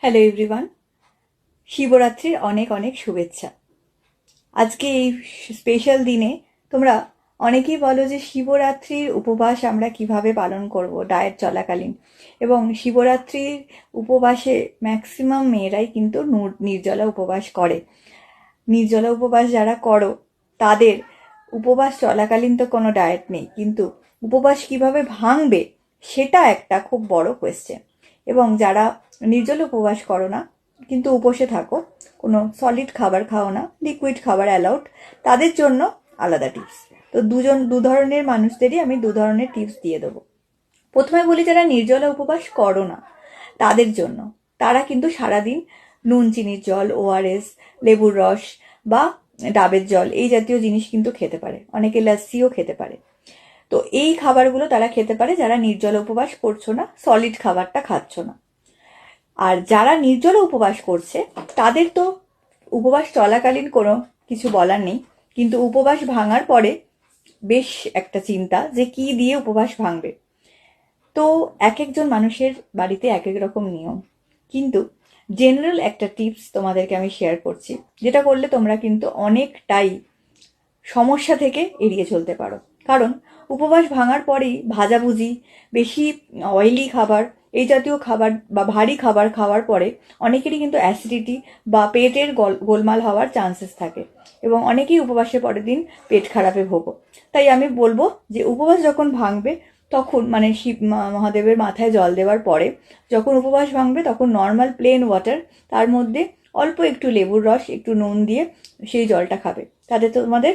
Hello everyone শিবরাত্রির অনেক অনেক শুভেচ্ছা। আজকে এই স্পেশাল দিনে তোমরা অনেকেই বলো যে শিবরাত্রির উপবাস আমরা কীভাবে পালন করব ডায়েট চলাকালীন। এবং শিবরাত্রির উপবাসে ম্যাক্সিমাম মেয়েরাই কিন্তু নূর- নির্জলা উপবাস করে। নির্জলা উপবাস যারা করো, তাদের উপবাস চলাকালীন তো কোনো ডায়েট নেই। কিন্তু উপবাস কীভাবে ভাঙবে, সেটা একটা খুব বড় কোয়েশ্চেন এবং যারা নির্জল উপবাস করো না, কিন্তু উপসে থাকো। কোনো সলিড খাবার খাও না লিকুইড খাবার অ্যালাউড তাদের জন্য আলাদা টিপস তো দুজন, দু ধরনের মানুষদেরই আমি দু ধরনের টিপস দিয়ে দেবো। প্রথমে বলি, যারা নির্জলা উপবাস করো না, তাদের জন্য। তারা কিন্তু সারাদিন নুন, চিনির জল ওআরএস লেবুর রস বা ডাবের জল, এই জাতীয় জিনিস কিন্তু খেতে পারে। অনেকে লাস্সিও খেতে পারে। তো এই খাবারগুলো তারা খেতে পারে, যারা নির্জল উপবাস করছ না সলিড খাবারটা খাচ্ছ না। আর যারা নির্জল উপবাস করছে, তাদের তো উপবাস চলাকালীন কোনো কিছু বলার নেই। কিন্তু উপবাস ভাঙার পরে বেশ একটা চিন্তা যে কি দিয়ে উপবাস ভাঙবে। তো এক একজন মানুষের বাড়িতে এক এক রকম নিয়ম। কিন্তু জেনারেল একটা টিপস তোমাদেরকে আমি শেয়ার করছি, যেটা করলে তোমরা কিন্তু অনেকটাই সমস্যা থেকে এড়িয়ে চলতে পারো। কারণ উপবাস ভাঙার পরেই ভাজাভুজি, বেশি অয়েলি খাবার এই জাতীয় খাবার বা ভারী খাবার খাওয়ার পরে অনেকেরই কিন্তু অ্যাসিডিটি বা পেটের গোলমাল হওয়ার চান্সেস থাকে এবং অনেকেই উপবাসের পরের দিন পেট খারাপে ভোগো। তাই আমি বলব যে উপবাস যখন ভাঙবে, তখন মানে শিব মহাদেবের মাথায় জল দেওয়ার পরে যখন উপবাস ভাঙবে, তখন নর্মাল প্লেন ওয়াটার তার মধ্যে অল্প একটু লেবুর রস, একটু নুন দিয়ে সেই জলটা খাবে। তাতে তোমাদের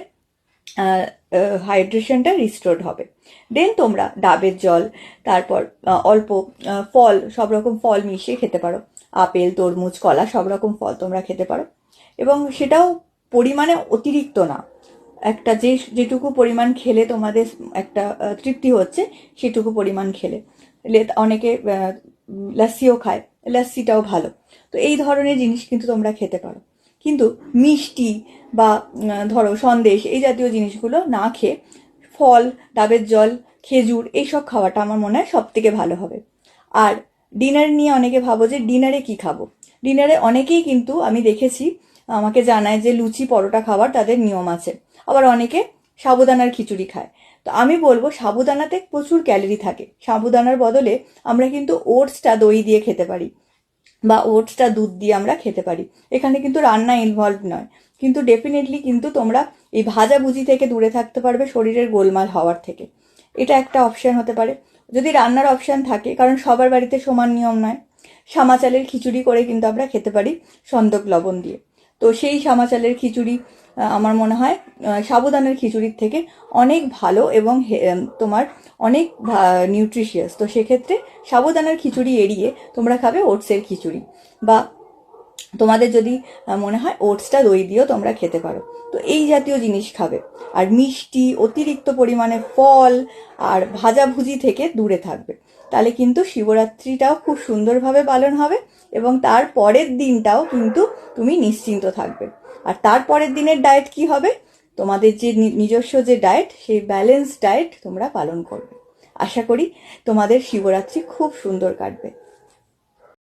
হাইড্রেশনটা রিস্টোর্ড হবে। দেন তোমরা ডাবের জল, তারপর অল্প ফল, সব রকম ফল মিশিয়ে খেতে পারো। আপেল, তরমুজ, কলা, সব রকম ফল তোমরা খেতে পারো। এবং সেটাও পরিমাণে অতিরিক্ত না। একটা যে, যেটুকু পরিমাণ খেলে তোমাদের একটা তৃপ্তি হচ্ছে, সেটুকু পরিমাণ খেলে। অনেকে লাস্সিও খায়। লাস্সিটাও ভালো। তো এই ধরনের জিনিস কিন্তু তোমরা খেতে পারো। কিন্তু মিষ্টি বা ধরো সন্দেশ এই জাতীয় জিনিসগুলো না খেয়ে ফল, ডাবের জল, খেজুর এইসব খাওয়াটা আমার মনে হয় সব থেকে ভালো হবে। আর ডিনার নিয়ে অনেকে ভাবো যে ডিনারে কি খাব? ডিনারে অনেকেই কিন্তু আমি দেখেছি, আমাকে জানায় যে লুচি পরোটা খাবার তাদের নিয়ম আছে। আবার অনেকে সাবুদানার খিচুড়ি খায়। তো আমি বলব সাবুদানাতে প্রচুর ক্যালোরি থাকে। সাবুদানার বদলে আমরা কিন্তু ওটসটা দই দিয়ে খেতে পারি। বা ওটসটা দুধ দিয়ে আমরা খেতে পারি। এখানে কিন্তু রান্না ইনভলভ নয়। কিন্তু ডেফিনেটলি কিন্তু তোমরা এই ভাজাভুজি থেকে দূরে থাকতে পারবে শরীরের গোলমাল হওয়ার থেকে। এটা একটা অপশান হতে পারে। যদি রান্নার অপশান থাকে, কারণ সবার বাড়িতে সমান নিয়ম নয়, সামাচালের খিচুড়ি করে কিন্তু আমরা খেতে পারি সন্দক লবণ দিয়ে। তো সেই সামা চালের খিচুড়ি আমার মনে হয় সাবুদানের খিচুড়ির থেকে অনেক ভালো এবং তোমার অনেক নিউট্রিশিয়াস তো সেক্ষেত্রে সাবুদানার খিচুড়ি এড়িয়ে তোমরা খাবে ওটসের খিচুড়ি বা তোমাদের যদি মনে হয় ওটসটা দই দিয়েও তোমরা খেতে পারো। তো এই জাতীয় জিনিস খাবে। আর মিষ্টি, অতিরিক্ত পরিমাণে ফল আর ভাজাভুজি থেকে দূরে থাকবে। তাহলে কিন্তু শিবরাত্রিটাও খুব সুন্দরভাবে পালন হবে এবং তার পরের দিনটাও কিন্তু তুমি নিশ্চিন্ত থাকবে। আর তার পরের দিনের ডায়েট কি হবে? তোমাদের যে নিজস্ব যে ডায়েট সেই ব্যালেন্স ডায়েট তোমরা পালন করবে। আশা করি তোমাদের শিবরাত্রি খুব সুন্দর কাটবে।